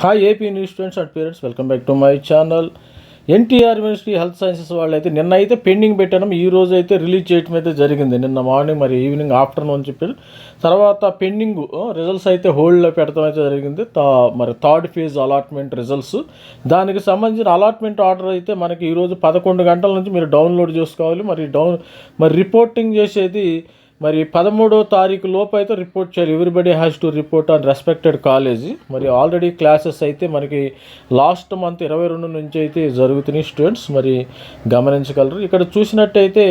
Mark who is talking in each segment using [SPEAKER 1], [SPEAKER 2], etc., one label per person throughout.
[SPEAKER 1] Hi AP news students and parents welcome back to my channel NTR university health sciences వాళ్ళు అయితే నిన్న అయితే pending పెట్టడం ఈ రోజు అయితే రిలీజ్ చేయడం అయితే జరిగింది. నిన్న మార్నింగ్ మరి ఈవినింగ్ ఆఫ్టర్నూన్ చెప్పి తర్వాత పెండింగ్ రిజల్ట్స్ అయితే హోల్డ్లో పెట్టడం అయితే జరిగింది. తా మరి థర్డ్ ఫేజ్ అలాట్మెంట్ రిజల్ట్స్ దానికి సంబంధించిన అలాట్మెంట్ ఆర్డర్ అయితే మనకి ఈరోజు పదకొండు గంటల నుంచి మీరు డౌన్లోడ్ చేసుకోవాలి. మరి డౌన్ మరి రిపోర్టింగ్ చేసేది మరి పదమూడో తారీఖు లోపు అయితే రిపోర్ట్ చేయాలి. Everybody has to report on respected college మరి ఆల్రెడీ క్లాసెస్ అయితే మనకి లాస్ట్ మంత్ ఇరవై రెండు నుంచి అయితే జరుగుతున్నాయి స్టూడెంట్స్ మరి గమనించగలరు. ఇక్కడ చూసినట్టయితే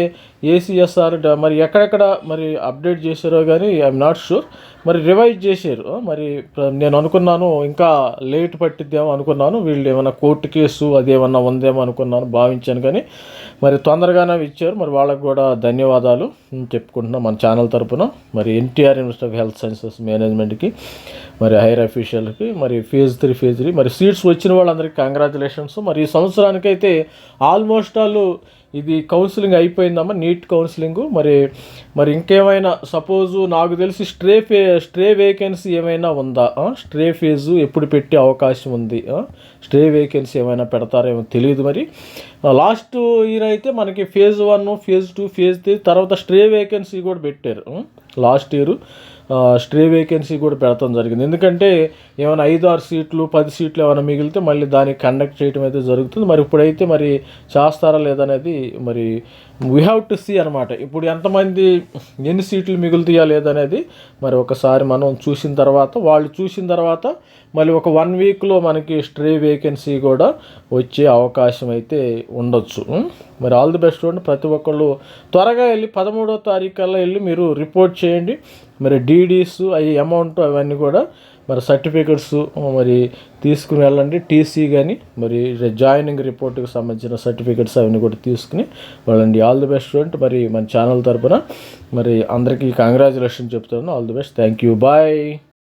[SPEAKER 1] ఏసీఎస్ఆర్ మరి ఎక్కడెక్కడ మరి అప్డేట్ చేశారో కానీ ఐఎమ్ నాట్ షూర్ మరి రివైజ్ చేశారు. మరి నేను అనుకున్నాను ఇంకా లేట్ పట్టిద్దేమో అనుకున్నాను. వీళ్ళు ఏమైనా కోర్టు కేసు అది ఏమన్నా ఉందేమో అనుకున్నాను భావించాను కానీ మరి తొందరగానే ఇచ్చారు. మరి వాళ్ళకు కూడా ధన్యవాదాలు. చెప్పుకుంటున్నాం మన ఛానల్ తరపున. మరి NTR university of health sciences మేనేజ్మెంట్కి మరి హైర్ అఫీషియల్కి మరి ఫేజ్ త్రీ ఫేజ్ త్రీ. మరి సీట్స్ వచ్చిన వాళ్ళందరికీ కంగ్రాచులేషన్స్ మరి ఈ సంవత్సరానికైతే ఆల్మోస్ట్ ఆల్ ఇది కౌన్సిలింగ్ అయిపోయిందమ్మా నీట్ కౌన్సిలింగ్ మరి మరి ఇంకేమైనా సపోజు నాకు తెలిసి స్ట్రే ఫే స్ట్రే వేకెన్సీ ఏమైనా ఉందా? స్ట్రే ఫేజు ఎప్పుడు పెట్టే అవకాశం ఉంది? స్ట్రే వేకెన్సీ ఏమైనా పెడతారేమో తెలియదు మరి. లాస్ట్ ఇయర్ అయితే మనకి phase one phase two phase three తర్వాత స్ట్రే వేకెన్సీ కూడా పెట్టారు. లాస్ట్ ఇయర్ స్ట్రే వేకెన్సీ కూడా పెడతాం జరిగింది. ఎందుకంటే ఏమైనా ఐదు ఆరు సీట్లు పది సీట్లు ఏమైనా మిగిలితే మళ్ళీ దానికి కండక్ట్ చేయడం అయితే జరుగుతుంది. మరి ఇప్పుడైతే మరి చేస్తారా లేదనేది మరి వీ హ్యావ్ టు సీ అనమాట ఇప్పుడు ఎంతమంది ఎన్ని సీట్లు మిగులుతాయా లేదనేది మరి ఒకసారి మనం చూసిన తర్వాత వాళ్ళు చూసిన తర్వాత మళ్ళీ ఒక వన్ వీక్లో మనకి స్ట్రే వేకెన్సీ కూడా వచ్చే అవకాశం అయితే ఉండొచ్చు. మరి ఆల్ ది బెస్ట్ చూడండి. ప్రతి ఒక్కళ్ళు త్వరగా వెళ్ళి పదమూడో తారీఖు కల్లా వెళ్ళి మీరు రిపోర్ట్ చేయండి. మరి డీడీస్ అవి అమౌంట్ అవన్నీ కూడా మరి సర్టిఫికెట్స్ మరి తీసుకుని వెళ్ళండి. టీసీ కానీ మరి జాయినింగ్ రిపోర్ట్కి సంబంధించిన సర్టిఫికెట్స్ అవన్నీ కూడా తీసుకుని వెళ్ళండి. ఆల్ ది బెస్ట్ స్టూడెంట్ మరి మన ఛానల్ తరపున మరి అందరికీ కంగ్రాచులేషన్ చెప్తాను all the best thank you bye